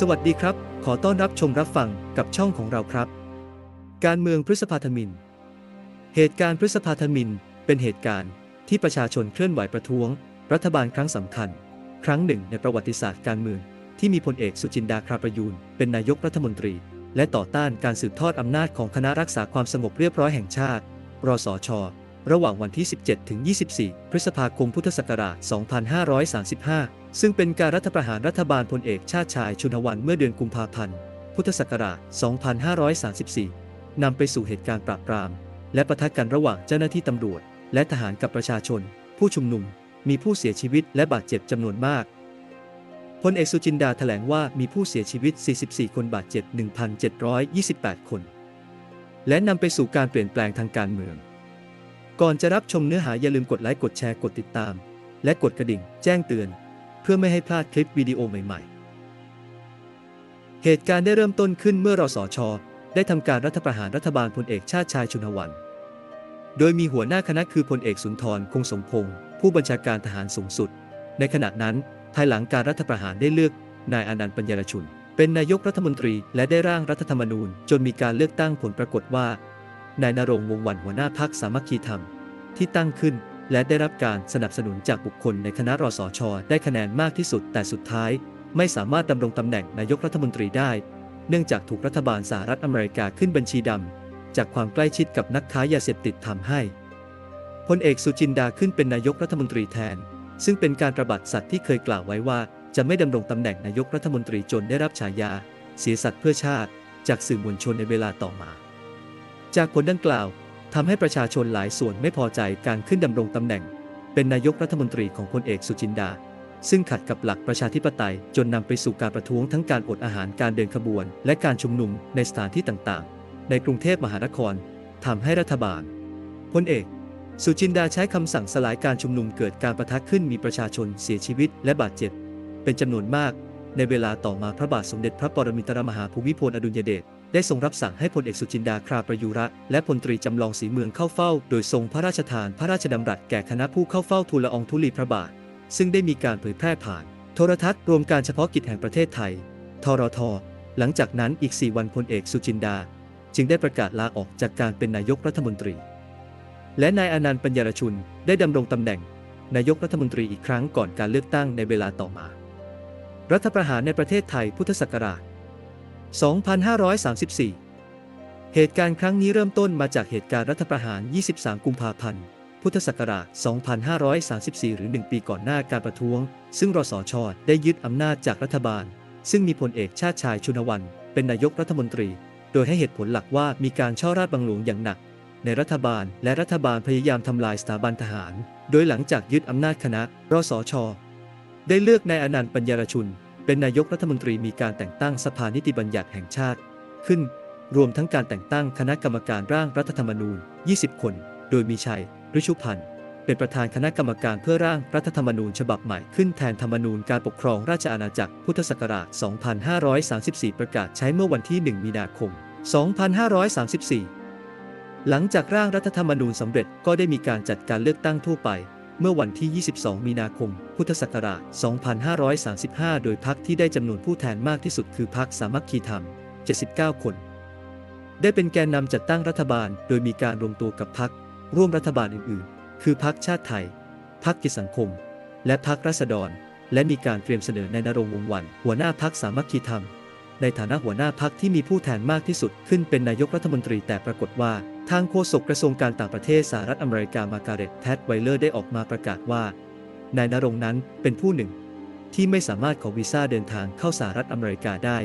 สวัสดีครับ ขอต้อนรับชมรับฟังกับช่องของเราครับ การเมืองพฤษภาธมิน เหตุการณ์พฤษภาธมินเป็นเหตุการณ์ที่ประชาชนเคลื่อนไหวประท้วง รัฐบาลครั้งสำคัญ ครั้งหนึ่งในประวัติศาสตร์การเมือง ที่มีพลเอกสุจินดาคราประยูนเป็นนายกรัฐมนตรี และต่อต้านการสืบทอดอำนาจของคณะรักษาความสงบเรียบร้อยแห่งชาติ รสช ระหว่างวันที่ 17 ถึง 24 พฤษภาคมพุทธศักราช 2535 ซึ่งเป็นการรัฐประหารรัฐบาลพลเอกชาติชายชุนวันเมื่อเดือนกุมภาพันธ์ พุทธศักราช 2534 นำไปสู่เหตุการณ์ปราบปราม และปะทะกันระหว่างเจ้าหน้าที่ตำรวจ และทหารกับประชาชน ผู้ชุมนุม มีผู้เสียชีวิตและบาดเจ็บจำนวนมากพลเอกสุจินดาแถลงว่ามีผู้เสียชีวิต 44 คนบาดเจ็บ 1,728 คน และนำไปสู่การเปลี่ยนแปลงทางการเมือง ก่อนจะรับชมเนื้อหาอย่าลืมกดไลค์ กดแชร์ กดติดตาม และกดกระดิ่ง แจ้งเตือน เพื่อไม่ให้พลาดคลิปวิดีโอใหม่ ๆ เหตุการณ์ได้เริ่มต้นขึ้นเมื่อรอสชได้ทำการรัฐประหารรัฐบาลพลเอกชาติชายชุนหวัน โดยมีหัวหน้าคณะคือพลเอกสุนทรคงสมพงศ์ผู้บัญชาการทหารสูงสุด ในขณะนั้นภายหลังการรัฐประหารได้เลือก นายอนันต์ปัญญารชุน เป็นนายกรัฐมนตรีและได้ร่างรัฐธรรมนูญ จนมีการเลือกตั้งผลปรากฏว่า นายนรงวงวันหัวหน้าพักสามัคคีธรรมที่ตั้งขึ้น และได้รับการสนับสนุนจากบุคคลในคณะรสช ได้คะแนนมากที่สุด แต่สุดท้าย ไม่สามารถดำรงตำแหน่งนายกรัฐมนตรีได้ เนื่องจากถูกรัฐบาลสหรัฐอเมริกาขึ้นบัญชีดำ จากความใกล้ชิดกับนักค้ายาเสพติดทำให้พลเอกสุจินดาขึ้นเป็นนายกรัฐมนตรีแทน ซึ่งเป็นการประบัติสัตว์ที่เคยกล่าวไว้ว่า จะไม่ดำรงตำแหน่งนายกรัฐมนตรีจนได้รับฉายา เสียสัตว์เพื่อชาติ จากสื่อมวลชนในเวลาต่อมา จากผลดังกล่าว ทำให้ประชาชนหลายส่วนไม่พอใจการขึ้นดำรงตำแหน่ง เป็นนายกรัฐมนตรีของพลเอกสุจินดา ซึ่งขัดกับหลักประชาธิปไตยจนนำไปสู่การประท้วงทั้งการอดอาหารการเดินขบวน และการชุมนุมในสถานที่ต่างๆ ในกรุงเทพมหานครทำให้รัฐบาลพลเอกสุจินดาใช้คำสั่งสลายการชุมนุมเกิดการประทะขึ้นมีประชาชนเสียชีวิตและบาดเจ็บ เป็นจำนวนมาก ในเวลาต่อมาพระบาทสมเด็จพระปรมินทรมหาภูมิพลอดุลยเดช ได้ทรงรับสั่งให้พลเอกสุจินดาคราประยุระ และพลตรีจำลองศรีเมืองเข้าเฝ้า โดยทรงพระราชทานพระราชดำรัสแก่คณะผู้เข้าเฝ้าทูลละอองธุลีพระบาท ซึ่งได้มีการเผยแพร่ผ่าน โทรทัศน์รวมการเฉพาะกิจแห่งประเทศไทย ทรท หลังจากนั้นอีก 4 วันพลเอกสุจินดา จึงได้ประกาศลาออกจากการเป็นนายกรัฐมนตรี และนายอนันต์ปัญญารชุนได้ดำรงตำแหน่ง นายกรัฐมนตรีอีกครั้งก่อนการเลือกตั้งในเวลาต่อมา รัฐประหารในประเทศไทยพุทธศักราช 2534 เหตุการณ์ครั้งนี้เริ่มต้นมาจากเหตุการณ์รัฐประหาร 23 กุมภาพันธ์ พุทธศักราช 2534 หรือ 1 ปีก่อนหน้าการประท้วง ซึ่งรสช ได้ยึดอำนาจจากรัฐบาล ซึ่งมีพลเอกชาติชายชุนวันเป็นนายกรัฐมนตรี โดยให้เหตุผลหลักว่ามีการช่อราชบังหลวงอย่างหนัก ในรัฐบาลและรัฐบาลพยายามทำลายสถาบันทหาร โดยหลังจากยึดอำนาจคณะ รสช ได้เลือกนายอนันต์ปัญญารชุน เป็นนายกรัฐมนตรีมีการแต่งตั้งสภานิติบัญญัติแห่งชาติ ขึ้น รวมทั้งการแต่งตั้งคณะกรรมการร่างรัฐธรรมนูญ 20 คน โดยมีชัยฤชุพันธ์เป็นประธานคณะกรรมการเพื่อร่างรัฐธรรมนูญฉบับใหม่ขึ้นแทนธรรมนูญการปกครองราชอาณาจักรพุทธศักราช 2534 ประกาศใช้เมื่อวันที่ 1 มีนาคม 2534 หลังจากร่างรัฐธรรมนูญสำเร็จก็ได้มีการจัดการเลือกตั้งทั่วไป เมื่อวันที่ 22 มีนาคม พุทธศักราช 2535 โดยพรรคที่ได้จำนวนผู้แทนมากที่สุดคือพรรคสามัคคีธรรม 79 คน ได้เป็นแกนนำจัดตั้งรัฐบาล โดยมีการรวมตัวกับพรรคร่วมรัฐบาลอื่นๆ คือพรรคชาติไทยพรรคกิจสังคม และพรรคราษฎร และมีการเตรียมเสนอนายนรงวงวัน หัวหน้าพรรคสามัคคีธรรม ในฐานะหัวหน้าพรรคที่มีผู้แทนมากที่สุดขึ้นเป็นนายกรัฐมนตรีแต่ปรากฏว่า ทางโฆษกกระทรวงการต่างประเทศสหรัฐอเมริกามาการ์เร็ตแทดไวเลอร์ได้ออกมาประกาศว่า นายนรงนั้นเป็นผู้หนึ่ง ที่ไม่สามารถขอวีซ่าเดินทางเข้าสหรัฐอเมริกาได้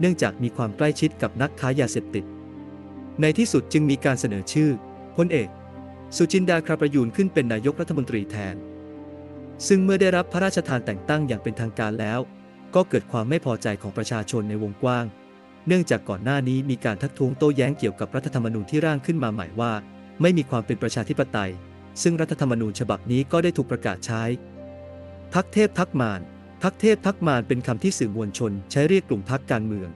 เนื่องจากมีความใกล้ชิดกับนักค้ายาเสพติด ในที่สุดจึงมีการเสนอชื่อพลเอก สุจินดาคราประยูนขึ้นเป็นนายกรัฐมนตรีแทน ซึ่งเมื่อได้รับพระราชทานแต่งตั้งอย่างเป็นทางการแล้ว ก็เกิดความไม่พอใจของประชาชนในวงกว้าง เนื่องจากก่อนหน้านี้มีการทักท้วงโต้แย้งเกี่ยวกับรัฐธรรมนูญที่ร่างขึ้นมาใหม่ว่า ไม่มีความเป็นประชาธิปไตย ซึ่งรัฐธรรมนูญฉบับนี้ก็ได้ถูกประกาศใช้พักเทพพักมารพักเทพพักมารเป็นคำที่สื่อมวลชน ใช้เรียกกลุ่มพักการเมือง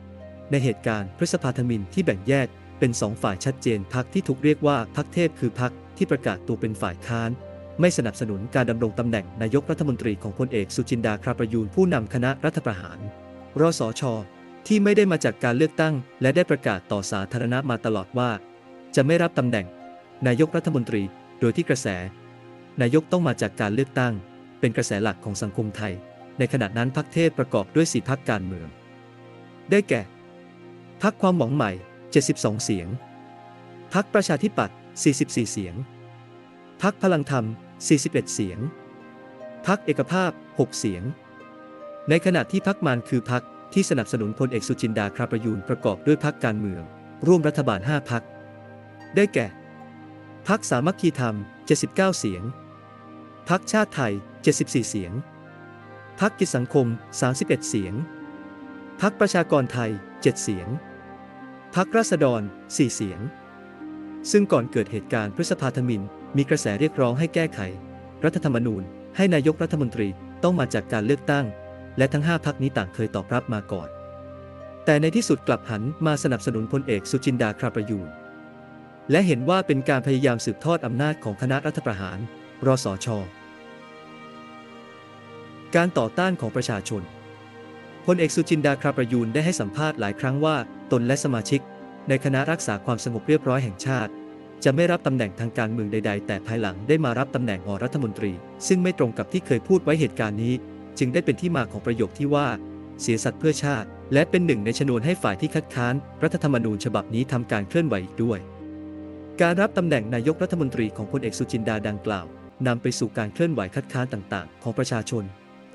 ในเหตุการณ์พฤษภาธมินที่แบ่งแยกเป็นสองฝ่ายชัดเจนพักที่ถูกเรียกว่าพักเทพคือพักที่ประกาศตัวเป็นฝ่ายค้าน ไม่สนับสนุนการดำรงตำแหน่งนายกรัฐมนตรีของพลเอกสุจินดาคราประยูนผู้นำคณะรัฐประหารรสช ที่ไม่ได้มาจากการเลือกตั้ง และได้ประกาศต่อสาธารณะมาตลอดว่า จะไม่รับตำแหน่ง นายกรัฐมนตรี โดยที่กระแส นายกต้องมาจากการเลือกตั้ง เป็นกระแสหลักของสังคมไทย ในขณะนั้นพรรคเทศประกอบด้วยสี่พรรคการเมือง ได้แก่พรรความหวังใหม่ 72 เสียงพรรคประชาธิปัตย์44 เสียงพรรคพลังธรรม 41 เสียงพรรคเอกภาพ 6 เสียง ในขณะที่พรรคมารคือพรรคที่สนับสนุนพลเอกสุจินดาคราประยูนประกอบด้วยพรรคการเมือง ร่วมรัฐบาล 5พรรคได้แก่พรรคสามัคคีธรรม 79 เสียงพรรคชาติไทย 74 เสียงพรรคกิจสังคม 31 เสียงพรรคประชากรไทย 7 เสียงพรรคราษฎร 4 เสียง ซึ่งก่อนเกิดเหตุการณ์พฤษภาธมิน มีกระแสเรียกร้องให้แก้ไข รัฐธรรมนูญ ให้นายกรัฐมนตรีต้องมาจากการเลือกตั้ง และทั้ง 5พรรคนี้ต่างเคยตอบรับมาก่อน แต่ในที่สุดกลับหันมาสนับสนุนพลเอกสุจินดาคราประยูนและเห็นว่าเป็นการพยายามสืบทอดอำนาจของคณะรัฐประหาร รสช การต่อต้านของประชาชน พลเอกสุจินดาคราประยูนได้ให้สัมภาษณ์หลายครั้งว่า ตนและสมาชิก ในคณะรักษาความสงบเรียบร้อยแห่งชาติ จะไม่รับตำแหน่งทางการเมืองใด ๆ แต่ภายหลังได้มารับตำแหน่งอรัฐมนตรี ซึ่งไม่ตรงกับที่เคยพูดไว้เหตุการณ์นี้ จึงได้เป็นที่มาของประโยคที่ว่า เสียสัตว์เพื่อชาติ และเป็นหนึ่งในชนวนให้ฝ่ายที่คัดค้าน รัฐธรรมนูญฉบับนี้ทำการเคลื่อนไหวอีกด้วย การรับตำแหน่งนายกรัฐมนตรีของพลเอกสุจินดาดังกล่าวนำไปสู่การเคลื่อนไหวคัดค้านต่างๆ ของประชาชน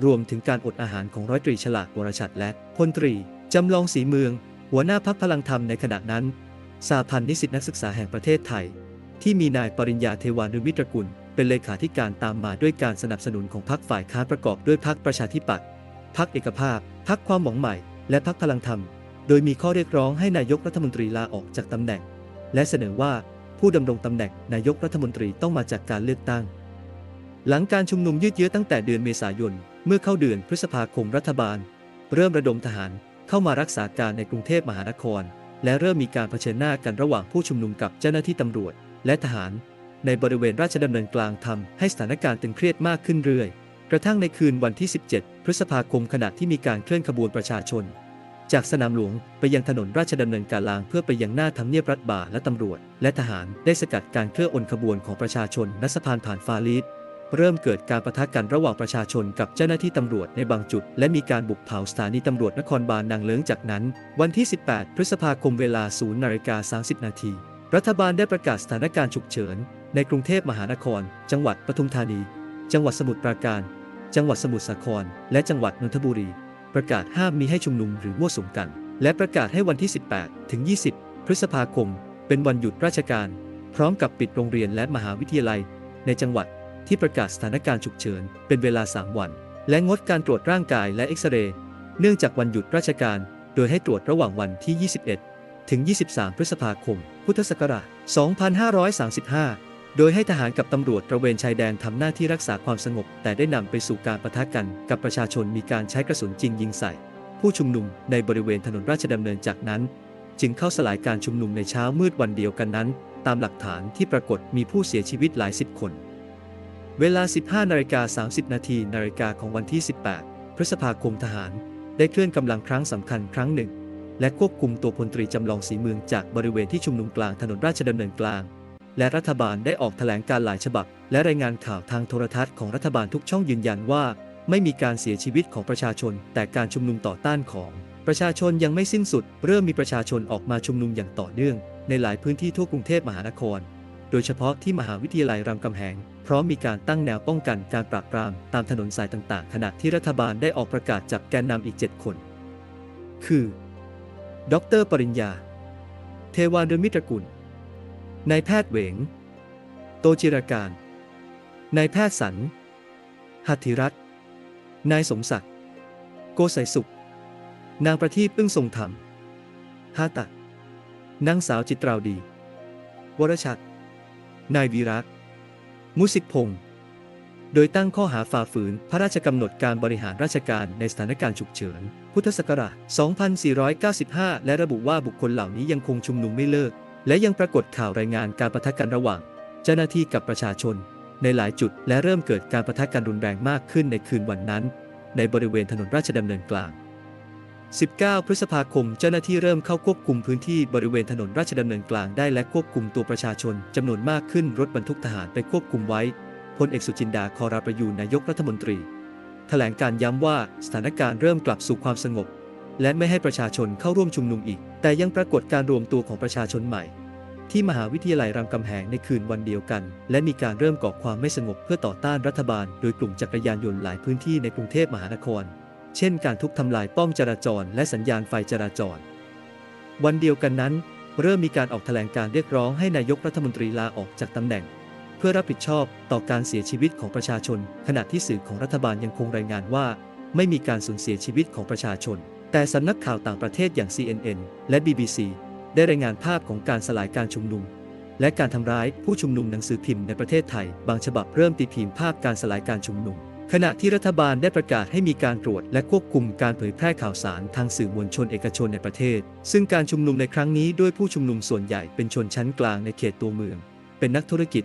รวมถึงการอดอาหารของร้อยตรีฉลาดวรชัดและพลตรีจำลองสีเมือง หัวหน้าพักพลังธรรมในขณะนั้น สาพันธ์นิสิตนักศึกษาแห่งประเทศไทย ที่มีนายปริญญาเทวานุวิตรกุล เป็นเลขาธิการตามมาด้วยการสนับสนุนของพรรคฝ่ายค้านประกอบด้วยพรรคประชาธิปัตย์พรรคเอกภาพพรรคความหวังใหม่ และพรรคพลังธรรม โดยมีข้อเรียกร้องให้นายกรัฐมนตรีลาออกจากตำแหน่ง และเสนอว่าผู้ดำรงตำแหน่งนายกรัฐมนตรีต้องมาจากการเลือกตั้ง หลังการชุมนุมยืดเยื้อตั้งแต่เดือนเมษายน เมื่อเข้าเดือนพฤษภาคมรัฐบาล เริ่มระดมทหารเข้ามารักษาการในกรุงเทพมหานคร และเริ่มมีการเผชิญหน้ากันระหว่างผู้ชุมนุมกับเจ้าหน้าที่ตำรวจ และทหาร ในบริเวณราชดำเนินกลางทำให้สถานการณ์ตึงเครียดมากขึ้นเรื่อย กระทั่งในคืนวันที่ 17 พฤษภาคมขณะที่มีการเคลื่อนขบวนประชาชน จากสนามหลวงไปยังถนนราชดำเนินกาลางเพื่อไปยังหน้าทำเนียบรัฐบาลและตำรวจ และทหารได้สกัดการเคลื่อนอนขบวนของประชาชนณสะพานผ่านฟาลีด เริ่มเกิดการประทะกันระหว่างประชาชนกับเจ้าหน้าที่ตำรวจในบางจุด และมีการบุกเผาสถานีตำรวจนครบาลนางเลิ้งจากนั้น วันที่ 18 พฤษภาคมเวลา 0นาฬิกา30 นาที รัฐบาลได้ประกาศสถานการณ์ฉุกเฉิน ในกรุงเทพมหานคร จังหวัดปทุมธานี จังหวัดสมุทรปราการ จังหวัดสมุทรสาคร และจังหวัดนนทบุรี ประกาศห้ามมีให้ชุมนุมหรือมั่วสุมกัน และประกาศให้วันที่ 18 ถึง 20 พฤษภาคม เป็นวันหยุดราชการ พร้อมกับปิดโรงเรียนและมหาวิทยาลัย ในจังหวัด ที่ประกาศสถานการณ์ฉุกเฉิน เป็นเวลา 3 วัน และงดการตรวจร่างกายและเอ็กซเรย์ เนื่องจากวันหยุดราชการ โดยให้ตรวจระหว่างวันที่ 21 ถึง 23 พฤษภาคม พุทธศักราช 2535 โดยให้ทหารกับตำรวจตระเวนชายแดนทำหน้าที่รักษาความสงบ แต่ได้นำไปสู่การประทะกันกับประชาชนมีการใช้กระสุนจริงยิงใส่ ผู้ชุมนุมในบริเวณถนนราชดำเนินจากนั้น จึงเข้าสลายการชุมนุมในเช้ามืดวันเดียวกันนั้น ตามหลักฐานที่ปรากฏมีผู้เสียชีวิตหลายสิบคน เวลา 15นาฬิกา30 นาทีนาฬิกาของวันที่ 18 พฤษภาคมทหาร ได้เคลื่อนกำลังครั้งสำคัญครั้งหนึ่ง และควบคุมตัวพลตรีจำลองสีเมืองจากบริเวณที่ชุมนุมกลางถนนราชดำเนินกลาง และรัฐบาลได้ออกแถลงการหลายฉบับ และรายงานข่าวทางโทรทัศน์ของรัฐบาลทุกช่องยืนยันว่า ไม่มีการเสียชีวิตของประชาชน แต่การชุมนุมต่อต้านของประชาชนยังไม่สิ้นสุด เริ่มมีประชาชนออกมาชุมนุมอย่างต่อเนื่อง ในหลายพื้นที่ทั่วกรุงเทพมหานคร โดยเฉพาะที่มหาวิทยาลัยรามคำแหง พร้อมมีการตั้งแนวป้องกันการปราบปรามตามถนนสายต่างๆ ขณะที่รัฐบาลได้ออกประกาศจับแกนนำอีก 7 คน คือ ดร ปริญญา เทวานเดมิตรกุล นายแพทย์เหวง โตจิรการ นายแพทย์สัน หัตถิรัตน์นายสมศักดิ์ โกไสยสุข นางประทีปอึ้งทรงธรรมฮาตะนางสาวจิตราวดี วรชัด นายวีรักษ์มุสิกพงศ์โดยตั้งข้อหาฝ่าฝืนพระราชกำหนดการบริหารราชการในสถานการณ์ฉุกเฉิน พุทธศักราช 2495 และระบุว่าบุคคลเหล่านี้ยังคงชุมนุมไม่เลิก และยังปรากฏข่าวรายงานการประทะกันระหว่าง เจ้าหน้าที่กับประชาชน ในหลายจุดและเริ่มเกิดการประทะกันรุนแรงมากขึ้นในคืนวันนั้น ในบริเวณถนนราชดำเนินกลาง 19 พฤษภาคม เจ้าหน้าที่เริ่มเข้าควบคุมพื้นที่บริเวณถนนราชดำเนินกลางได้และควบคุมตัวประชาชนจำนวนมากขึ้นรถบรรทุกทหารไปควบคุมไว้พลเอกสุจินดาคอราประยูนนายกรัฐมนตรี แถลงการย้ำว่าสถานการณ์เริ่มกลับสู่ความสงบ และไม่ให้ประชาชนเข้าร่วมชุมนุมอีก แต่ยังปรากฏการรวมตัวของประชาชนใหม่ ที่มหาวิทยาลัยรามคำแหงในคืนวันเดียวกัน และมีการเริ่มก่อความไม่สงบเพื่อต่อต้านรัฐบาล โดยกลุ่มจักรยานยนต์หลายพื้นที่ในกรุงเทพมหานคร เช่นการทุบทำลายป้อมจราจร และสัญญาณไฟจราจร วันเดียวกันนั้น เริ่มมีการออกแถลงการเรียกร้องให้นายกรัฐมนตรีลาออกจากตำแหน่ง เพื่อรับผิดชอบต่อการเสียชีวิตของประชาชน ขณะที่สื่อของรัฐบาลยังคงรายงานว่า ไม่มีการสูญเสียชีวิตของประชาชน แต่สำนักข่าวต่างประเทศอย่าง CNN และ BBC ได้รายงานภาพของการสลายการชุมนุม และการทำร้ายผู้ชุมนุมหนังสือพิมพ์ในประเทศไทย บางฉบับเริ่มตีพิมพ์ภาพการสลายการชุมนุม ขณะที่รัฐบาลได้ประกาศให้มีการตรวจและควบคุมการเผยแพร่ข่าวสารทางสื่อมวลชนเอกชนในประเทศ ซึ่งการชุมนุมในครั้งนี้ด้วยผู้ชุมนุมส่วนใหญ่เป็นชนชั้นกลางในเขตตัวเมือง เป็นนักธุรกิจ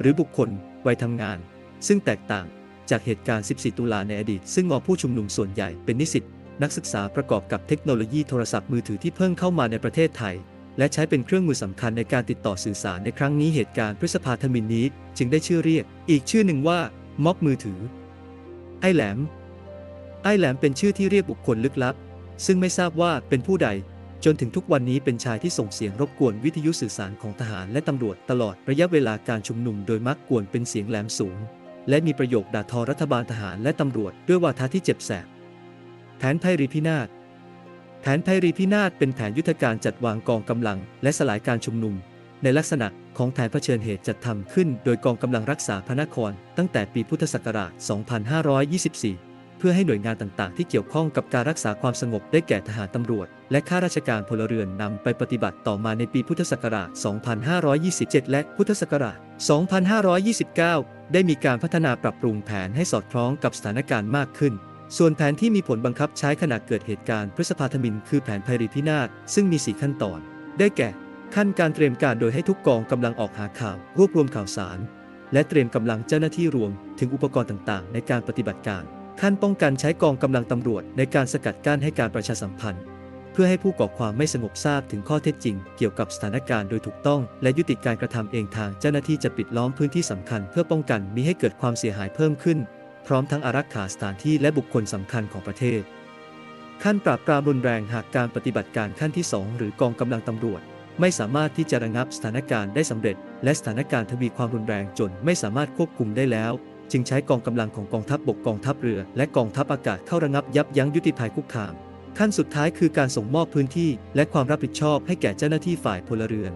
หรือบุคคลวัยทำงาน ซึ่งแตกต่างจากเหตุการณ์ 14 ตุลาในอดีต ซึ่งมองผู้ชุมนุมส่วนใหญ่เป็นนิสิตนักศึกษาประกอบกับเทคโนโลยีโทรศัพท์มือถือที่เพิ่งเข้ามาในประเทศไทย และใช้เป็นเครื่องมือสำคัญในการติดต่อสื่อสารในครั้งนี้เหตุการณ์พฤษภาธมินนี้ จึงได้ชื่อเรียก อีกชื่อหนึ่งว่าม็อบมือถือ ไอ้แหลม ไอ้แหลมเป็นชื่อที่เรียกบุคคลลึกลับ ซึ่งไม่ทราบว่าเป็นผู้ใด จนถึงทุกวันนี้เป็นชายที่ส่งเสียงรบกวนวิทยุสื่อสารของทหารและตำรวจตลอดระยะเวลาการชุมนุมโดยมักกวนเป็นเสียงแหลมสูง และมีประโยคด่าทอรัฐบาลทหารและตำรวจด้วยวาทะที่เจ็บแสบแผนไพรีพินาศแผนไพรีพินาศเป็นแผนยุทธการจัดวางกองกำลัง และสลายการชุมนุม ในลักษณะ ของแผนเผชิญเหตุจัดทำขึ้นโดยกองกำลังรักษาพระนคร ตั้งแต่ปีพุทธศักราช 2524 เพื่อให้หน่วยงานต่างๆ ที่เกี่ยวข้องกับการรักษาความสงบได้แก่ทหารตำรวจ และข้าราชการพลเรือนนำไปปฏิบัติต่อมาในปีพุทธศักราช 2527 และพุทธศักราช 2529 ได้มีการพัฒนาปรับปรุงแผนให้สอดคล้องกับสถานการณ์มากขึ้นส่วนแผนที่มีผลบังคับใช้ขณะเกิดเหตุการณ์พฤษภาธมิน คือแผนไพรีพินาศซึ่งมี 4 ขั้นตอน ได้แก่ ขั้นการเตรียมการโดยให้ทุกกองกำลังออกหาข่าว รวบรวมข่าวสาร และเตรียมกำลังเจ้าหน้าที่รวม ถึงอุปกรณ์ต่างๆ ในการปฏิบัติการ ขั้นป้องกันใช้กองกำลังตำรวจในการสกัดกั้นให้การประชาสัมพันธ์ เพื่อให้ผู้ก่อความไม่สงบทราบถึงข้อเท็จจริง เกี่ยวกับสถานการณ์โดยถูกต้อง และยุติการกระทำเองทางเจ้าหน้าที่จะปิดล้อมพื้นที่สำคัญ เพื่อป้องกันมิให้เกิดความเสียหายเพิ่มขึ้น พร้อมทั้งอารักขาสถานที่และบุคคลสำคัญของประเทศ ขั้นปราบปรามรุนแรงหากการปฏิบัติการขั้นที่ 2 หรือกองกำลังตำรวจ ไม่สามารถที่จะระงับสถานการณ์ได้สำเร็จ และสถานการณ์ทวีความรุนแรงจนไม่สามารถควบคุมได้แล้ว จึงใช้กองกำลังของกองทัพบบกกองทัพเรือ และกองทัพอากาศเข้าระงับยับยั้งยุติภัยคุกคาม ขั้นสุดท้ายคือการส่งมอบพื้นที่ และความรับผิดชอบให้แก่เจ้าหน้าที่ฝ่ายพลเรือน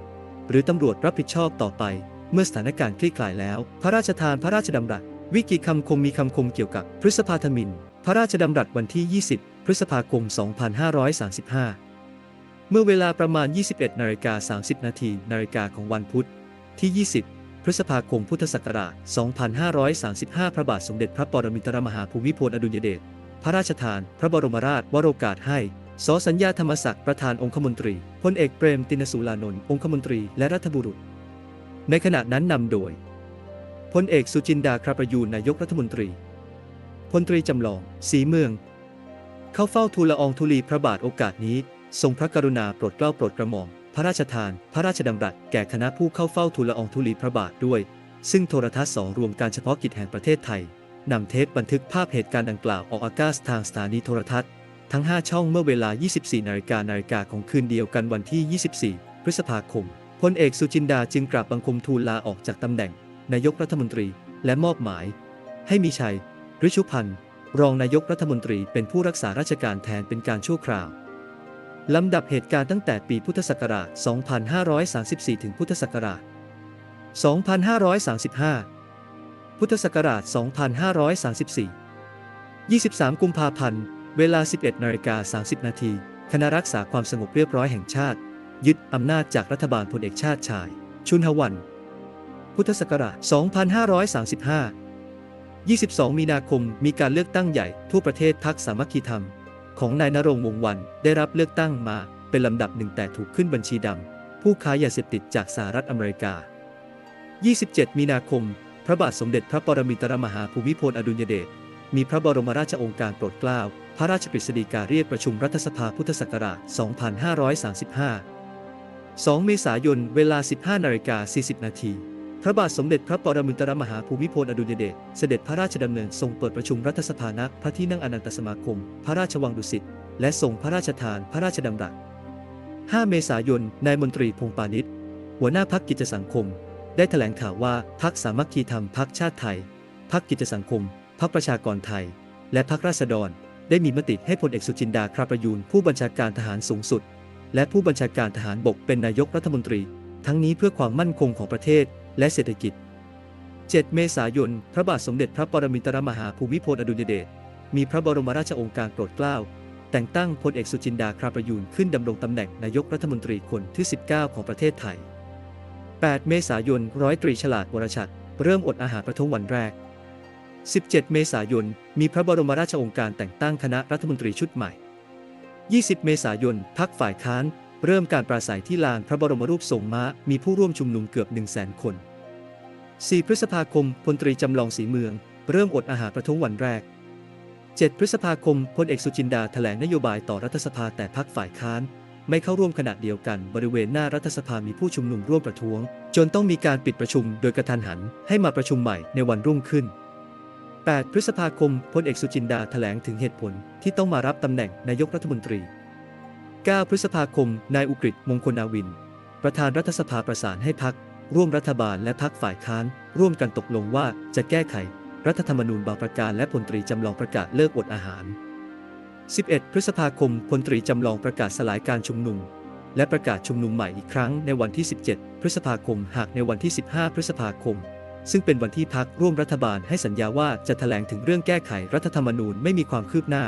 หรือตำรวจรับผิดชอบต่อไป เมื่อสถานการณ์คลี่คลายแล้ว พระราชทานพระราชดำรัสวิกิคำคมมีคำคมเกี่ยวกับพฤษภาธมิน พระราชดำรัสวันที่ 20 พฤษภาคม 2535 เมื่อเวลาประมาณ 21นาฬิกา30 นาทีนาฬิกาของวันพุธ ที่ 20 พฤษภาคมพุทธศักราช 2535 พระบาทสมเด็จพระปรมินทรมหาภูมิพลอดุลยเดช พระราชทาน พระบรมราชวโรกาสให้ สสัญญาธรรมศักดิ์ประธานองคมนตรี พลเอกเปรมตินสุรานนท์องคมนตรีและรัฐบุรุษ ในขณะนั้นนำโดย พลเอกสุจินดาคราประยูนนายกรัฐมนตรี พลตรีจำลอง สีเมือง เข้าเฝ้าทูลละอองธุลีพระบาทโอกาสนี้ ทรงพระกรุณาโปรดเกล้าโปรดกระหม่อมพระราชทาน พระราชดำรัสแก่คณะผู้เข้าเฝ้าทูลละอองธุลีพระบาทด้วย ซึ่งโทรทัศน์สองรวมการเฉพาะกิจแห่งประเทศไทยนำเทปบันทึกภาพเหตุการณ์ดังกล่าวออกอากาศทางสถานีโทรทัศน์ ทั้ง 5 ช่องเมื่อเวลา 24 นาฬิกานาฬิกาของคืนเดียวกันวันที่ 24 พฤษภาคม พลเอกสุจินดาจึงกราบบังคมทูลลาออกจากตำแหน่ง นายกรัฐมนตรีและมอบหมาย ให้มีชัยฤชุพันธ์รองนายกรัฐมนตรีเป็นผู้รักษาราชการแทนเป็นการชั่วคราว ลำดับเหตุการณ์ตั้งแต่ปีพุทธศักราช 2534 ถึงพุทธศักราช 2535 พุทธศักราช 2534 23 กุมภาพันธ์ เวลา 11นาฬิกา30 นาที คณะรักษาความสงบเรียบร้อยแห่งชาติ ยึดอำนาจจากรัฐบาลพลเอกชาติชาย ชุนหวัน พุทธศักราช 2535 22 มีนาคม มีการเลือกตั้งใหญ่ทั่วประเทศพักสามัคคีธรรม ของนายนรงวงวัน ได้รับเลือกตั้งมาเป็นลำดับหนึ่งแต่ถูกขึ้นบัญชีดำ ผู้ค้ายาเสพติดจากสหรัฐอเมริกา 27 มีนาคม พระบาทสมเด็จพระปรมินทรมหาภูมิพลอดุลยเดช มีพระบรมราชโองการโปรดเกล้า พระราชกฤษฎีกาเรียกประชุมรัฐสภาพุทธศักราช 2535 2 เมษายน เวลา 15นาฬิกา40 นาที พระบาทสมเด็จพระปรมินทรมหาภูมิพลอดุลยเดชเสด็จพระราชดำเนินทรงเปิดประชุมรัฐสภาณพระที่นั่งอนันตสมาคม พระราชวังดุสิตและทรงพระราชทานพระราชดำรัส 5 เมษายน นายมนตรีพงปานิชหัวหน้าพักกิจสังคม ได้แถลงข่าวว่าพักสามัคคีธรรมพักชาติไทย พักกิจสังคม พักประชากรไทย และพักราษฎร ได้มีมติให้พลเอกสุจินดาคราประยูนผู้บัญชาการทหารสูงสุด และผู้บัญชาการทหารบกเป็นนายกรัฐมนตรี ทั้งนี้เพื่อความมั่นคงของประเทศ และเศรษฐกิจ 7 เมษายน พระบาทสมเด็จพระปรมินทรมหาภูมิพลอดุลยเดช มีพระบรมราชโองการโปรดเกล้า แต่งตั้งพลเอกสุจินดาคราประยูนขึ้นดำรงตำแหน่งนายกรัฐมนตรีคนที่ 19 ของประเทศไทย 8 เมษายน ร้อยตรีฉลาดวรชัด เริ่มอดอาหารประท้วงวันแรก 17 เมษายน มีพระบรมราชโองการแต่งตั้งคณะรัฐมนตรีชุดใหม่ 20 เมษายน พักฝ่ายค้าน เริ่มการปราศัยที่ลานพระบรมรูปทรงม้ามีผู้ร่วมชุมนุมเกือบ 1 0 0 0 0แสนคน 4 พฤษภาคมพลตรีจำลองสีเมือง เริ่มอดอาหารประท้วงวันแรก 7 พฤษภาคมพลเอกสุจินดาแถลงนโยบายต่อรัฐสภาแต่พักฝ่ายค้าน ไม่เข้าร่วมขณะเดียวกันบริเวณหน้ารัฐสภามีผู้ชุมนุมร่วมประท้วง จนต้องมีการปิดประชุมโดยกระทันหันให้มาประชุมใหม่ในวันรุ่งขึ้น 8 พฤษภาคมพลเอกสุจินดาแถลงถึงเหตุผลที่ต้องมารับตำแหน่งนายกรัฐมนตรี 9 พฤษภาคม นายอุกฤษมงคลอาวิน ประธานรัฐสภาประสานให้พัก ร่วมรัฐบาลและพักฝ่ายค้าน ร่วมกันตกลงว่าจะแก้ไข รัฐธรรมนูญบางประการและพลตรีจำลองประกาศเลิกอดอาหาร 11 พฤษภาคมพลตรีจำลองประกาศสลายการชุมนุม และประกาศชุมนุมใหม่อีกครั้งในวันที่ 17 พฤษภาคม หากในวันที่ 15 พฤษภาคม ซึ่งเป็นวันที่พักร่วมรัฐบาลให้สัญญาว่าจะแถลงถึงเรื่องแก้ไขรัฐธรรมนูญไม่มีความคืบหน้า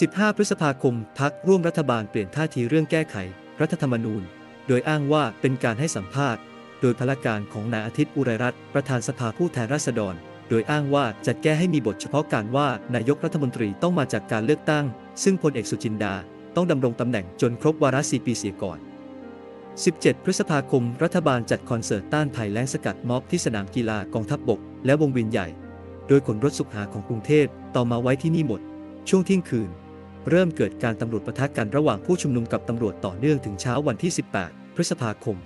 15 พฤษภาคมพักร่วมรัฐบาลเปลี่ยนท่าทีเรื่องแก้ไข รัฐธรรมนูญ โดยอ้างว่าเป็นการให้สัมภาษณ์ โดยพละการของนายอาทิตย์อุไรรัตน์ประธานสภาผู้แทนราษฎร โดยอ้างว่าจะแก้ให้มีบทเฉพาะการว่านายกรัฐมนตรีต้องมาจากการเลือกตั้ง ซึ่งพลเอกสุจินดา ต้องดำรงตำแหน่งจนครบวาระสี่ปีเสียก่อน 17 พฤษภาคม รัฐบาลจัดคอนเสิร์ตต้านภัยแล้งสกัดม็อบที่สนามกีฬากองทัพบบก และวงเวียนใหญ่ โดยขนรถสุขาของกรุงเทพต่อมาไว้ที่นี่หมด ช่วงเที่ยงคืน เริ่มเกิดการตำรวจปะทะกันระหว่างผู้ชุมนุมกับตำรวจต่อเนื่องถึงเช้าวันที่ 18 พฤษภาคม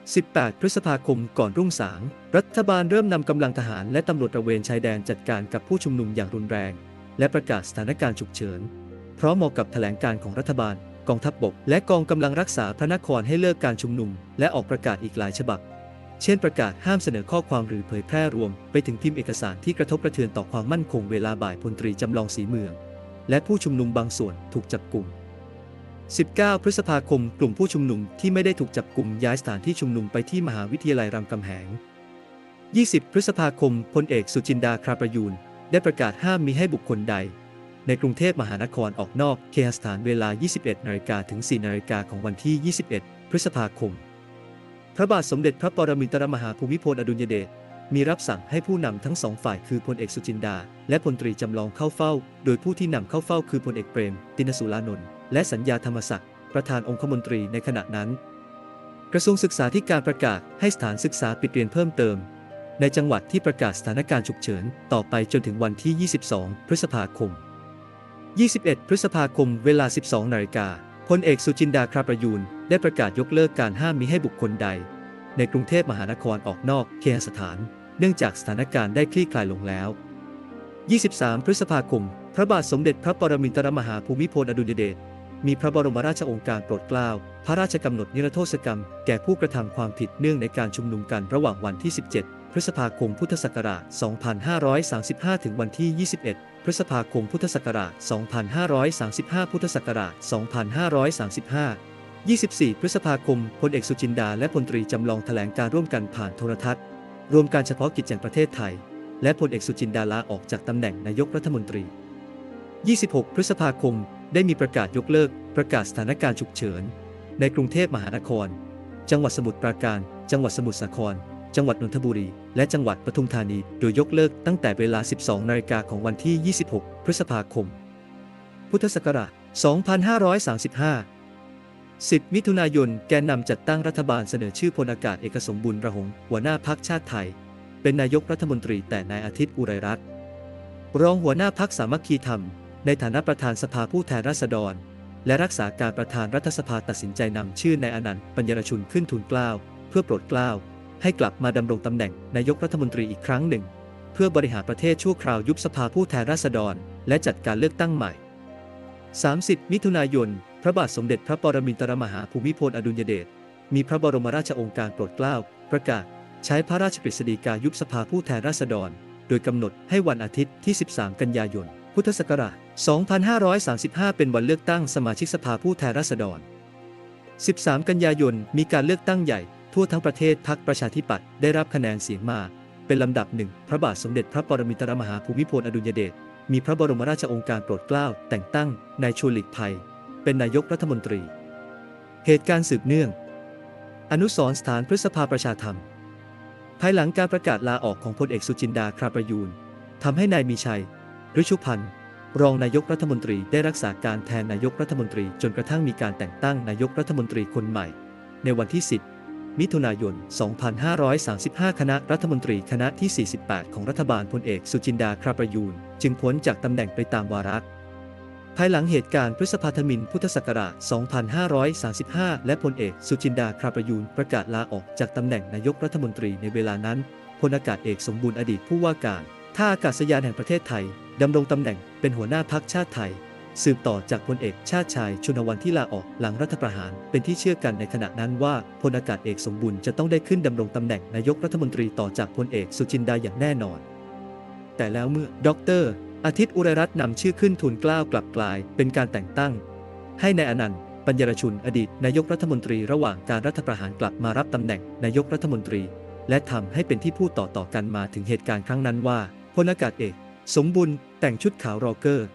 18 พฤษภาคมก่อนรุ่งสาง รัฐบาลเริ่มนำกำลังทหารและตำรวจตระเวนชายแดนจัดการกับผู้ชุมนุมอย่างรุนแรง และประกาศสถานการณ์ฉุกเฉิน พร้อมเหมาะกับแถลงการของรัฐบาล กองทัพบบก และกองกำลังรักษาพระนครให้เลิกการชุมนุม และออกประกาศอีกหลายฉบับ เช่นประกาศห้ามเสนอข้อความหรือเผยแพร่รวม ไปถึงพิมพ์เอกสารที่กระทบกระเทือนต่อความมั่นคงเวลาบ่ายพลตรีจำลองสีเมือง และผู้ชุมนุมบางส่วนถูกจับกลุ่ม 19 พฤษภาคม กลุ่มผู้ชุมนุมที่ไม่ได้ถูกจับกลุ่มย้ายสถานที่ชุมนุมไปที่มหาวิทยาลัยรามคำแหง 20 พฤษภาคม พลเอกสุจินดาคราประยูน ได้ประกาศห้ามมีให้บุคคลใด ในกรุงเทพมหานครออกนอกเคหสถานเวลา 21นาฬิกาถึง 4นาฬิกาของวันที่ 21 พฤษภาคม พระบาทสมเด็จพระปรมินทรมหาภูมิพลอดุลยเดช มีรับสั่งให้ผู้นำทั้งสองฝ่ายคือพลเอกสุจินดา และพลตรีจำลองเข้าเฝ้า โดยผู้ที่นำเข้าเฝ้าคือพลเอกเปรม ตินสุรานนท์และสัญญาธรรมศักดิ์ประธานองคมนตรีในขณะนั้น กระทรวงศึกษาธิการประกาศให้สถานศึกษาปิดเรียนเพิ่มเติม ในจังหวัดที่ประกาศสถานการณ์ฉุกเฉินต่อไปจนถึงวันที่ 22 พฤษภาคม 21 พฤษภาคม เวลา 12 นาฬิกาพลเอกสุจินดาคราประยูนได้ประกาศยกเลิกการห้ามมิให้บุคคลใด ในกรุงเทพมหานครออกนอกเคหสถาน เนื่องจากสถานการณ์ได้คลี่คลายลงแล้ว 23 พฤษภาคม พระบาทสมเด็จพระปรมินทรมหาภูมิพลอดุลยเดช มีพระบรมราชโองการโปรดเกล้า พระราชกำหนดนิรโทษกรรม แก่ผู้กระทำความผิดเนื่องในการชุมนุมกันระหว่างวันที่ 17 พฤษภาคม พุทธศักราช 2535 ถึงวันที่ 21 พฤษภาคม พุทธศักราช 2535 พุทธศักราช 2535 24 พฤษภาคม พลเอกสุจินดา และพลตรีจำลองแถลงการร่วมกันผ่านโทรทัศน์ รวมการเฉพาะกิจแห่งประเทศไทย และพลเอกสุจินดาลาออกจากตำแหน่งนายกรัฐมนตรี 26 พฤษภาคมได้มีประกาศยกเลิก ประกาศสถานการณ์ฉุกเฉิน ในกรุงเทพมหานคร จังหวัดสมุทรปราการ จังหวัดสมุทรสาคร จังหวัดนนทบุรี และจังหวัดปทุมธานี โดยยกเลิกตั้งแต่เวลา 12 นาฬิกาของวันที่ 26 พฤษภาคม พุทธศักราช 2535 10 มิถุนายน แกนนำจัดตั้งรัฐบาลเสนอชื่อพลอากาศเอกสมบุญระหง หัวหน้าพักชาติไทย เป็นนายกรัฐมนตรีแต่นายอาทิตย์อุไรรัตน์รองหัวหน้าพักสามัคคีธรรม ในฐานะประธานสภาผู้แทนราษฎร และรักษาการประธานรัฐสภาตัดสินใจนำชื่อนายอนันต์ปัญญรชุนขึ้นทูลเกล้าเพื่อโปรดเกล้าให้กลับมาดำรงตำแหน่งนายกรัฐมนตรีอีกครั้งหนึ่ง เพื่อบริหารประเทศชั่วคราวยุบสภาผู้แทนราษฎร และจัดการเลือกตั้งใหม่ 30 มิถุนายน พระบาทสมเด็จพระปรมินทรมหาภูมิพลอดุลยเดช มีพระบรมราชโองการโปรดเกล้า ประกาศ ใช้พระราชกฤษฎีกายุบสภาผู้แทนราษฎร โดยกำหนดให้วันอาทิตย์ที่ 13 กันยายน พุทธศักราช 2535 เป็นวันเลือกตั้งสมาชิกสภาผู้แทนราษฎร 13 กันยายน มีการเลือกตั้งใหญ่ ทั่วทั้งประเทศพักประชาธิปัตย์ได้รับคะแนนเสียงมา เป็นลำดับหนึ่งพระบาทสมเด็จพระปรมินทรมหาภูมิพลอดุลยเดช มีพระบรมราชโองการโปรดเกล้าแต่งตั้งนายชวนหลีกภัย เป็นนายกรัฐมนตรี เหตุการณ์สืบเนื่อง อนุสรณ์สถานพฤษภาประชาธรรม ภายหลังการประกาศลาออกของพลเอกสุจินดาคราประยูนทำให้นายมีชัยฤชุพันธ์รองนายกรัฐมนตรีได้รักษาการแทนนายกรัฐมนตรีจนกระทั่งมีการแต่งตั้งนายกรัฐมนตรีคนใหม่ ในวันที่ 10 มิถุนายน 2535 คณะรัฐมนตรีคณะที่ 48 ของรัฐบาลพลเอกสุจินดาคราประยูนจึงพ้นจากตำแหน่งไปตามวาระ ภายหลังเหตุการณ์พฤษภาธมินพุทธศักราช 2535 และพลเอกสุจินดาคราประยูนประกาศลาออกจากตำแหน่งนายกรัฐมนตรีในเวลานั้นพลอากาศเอกสมบูรณ์อดีตผู้ว่าการท่าอากาศยานแห่งประเทศไทยดำรงตำแหน่งเป็นหัวหน้าพักชาติไทย สืบต่อจากพลเอกชาติชายชุนวันที่ลาออกหลังรัฐประหาร เป็นที่เชื่อกันในขณะนั้นว่าพลอากาศเอกสมบูรณ์จะต้องได้ขึ้นดำรงตำแหน่งนายกรัฐมนตรีต่อจากพลเอกสุจินดาอย่างแน่นอน แต่แล้วเมื่อดร อาทิตย์อุไรรัตน์นำชื่อขึ้นทูลเกล้ากลับกลาย เป็นการแต่งตั้ง ให้ในายอนันต์ปัญญรชุนอดีตนายกรัฐมนตรีระหว่างการรัฐประหารกลับมารับตำแหน่งนายกรัฐมนตรี และทำให้เป็นที่พูดต่อๆกันมาถึงเหตุการณ์ครั้งนั้นว่าพลอากาศเอก สมบุญแต่งชุดขาวรอเกอร์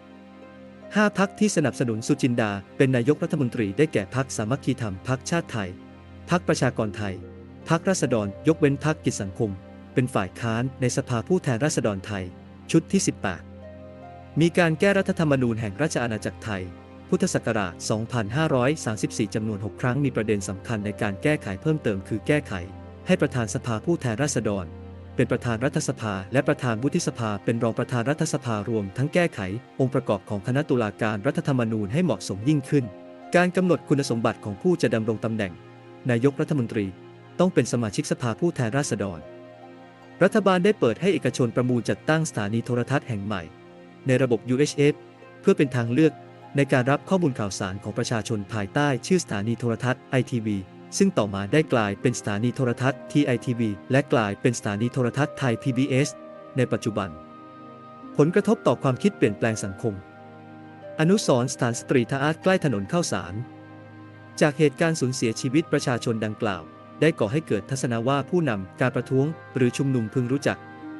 ห้าพักที่สนับสนุนสุจินดา เป็นนายกรัฐมนตรีได้แก่พักสามัคคีธรรมพักชาติไทยพักประชากรไทยพักราษฎรยกเว้นพักกิจสังคม เป็นฝ่ายค้านในสภาผู้แทนราษฎรไทย ชุดที่ 18 มีการแก้รัฐธรรมนูญแห่งราชอาณาจักรไทย พุทธศักราช 2534 จำนวน 6 ครั้งมีประเด็นสำคัญในการแก้ไขเพิ่มเติมคือแก้ไข ให้ประธานสภาผู้แทนราษฎร เป็นประธานรัฐสภา และประธานวุฒิสภา เป็นรองประธานรัฐสภารวม ทั้งแก้ไข องค์ประกอบของคณะตุลาการรัฐธรรมนูญให้เหมาะสมยิ่งขึ้น การกำหนดคุณสมบัติของผู้จะดำรงตำแหน่ง นายกรัฐมนตรี ต้องเป็นสมาชิกสภาผู้แทนราษฎร รัฐบาลได้เปิดให้เอกชนประมูลจัดตั้งสถานีโทรทัศน์แห่งใหม่ ในระบบ UHF เพื่อเป็นทางเลือกในการรับข้อมูลข่าวสารของประชาชนภายใต้ชื่อสถานีโทรทัศน์ ITV ซึ่งต่อมาได้กลายเป็นสถานีโทรทัศน์ TITV และกลายเป็นสถานีโทรทัศน์ไทย PBS ในปัจจุบัน ผลกระทบต่อความคิดเปลี่ยนแปลงสังคม อนุสรสถานสตรีทอาร์ตใกล้ถนนเข้าสาร จากเหตุการณ์สูญเสียชีวิตประชาชนดังกล่าว ได้ก่อให้เกิดทัศนะว่าผู้นำการประท้วง หรือชุมนุมพึงรู้จัก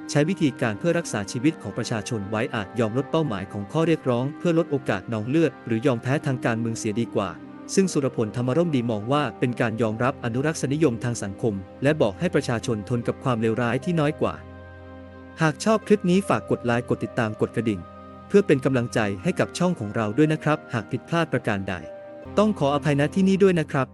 ใช้วิธีการเพื่อรักษาชีวิตของประชาชนไว้อาจยอมลดเป้าหมายของข้อเรียกร้อง เพื่อลดโอกาสนองเลือด หรือยอมแพ้ทางการเมืองเสียดีกว่า ซึ่งสุรพลธรรมร่มดีมองว่าเป็นการยอมรับอนุรักษนิยมทางสังคม และบอกให้ประชาชนทนกับความเลวร้ายที่น้อยกว่า หากชอบคลิปนี้ฝากกดไลค์กดติดตามกดกระดิ่ง เพื่อเป็นกำลังใจให้กับช่องของเราด้วยนะครับ หากผิดพลาดประการใด ต้องขออภัยณที่นี้ด้วยนะครับ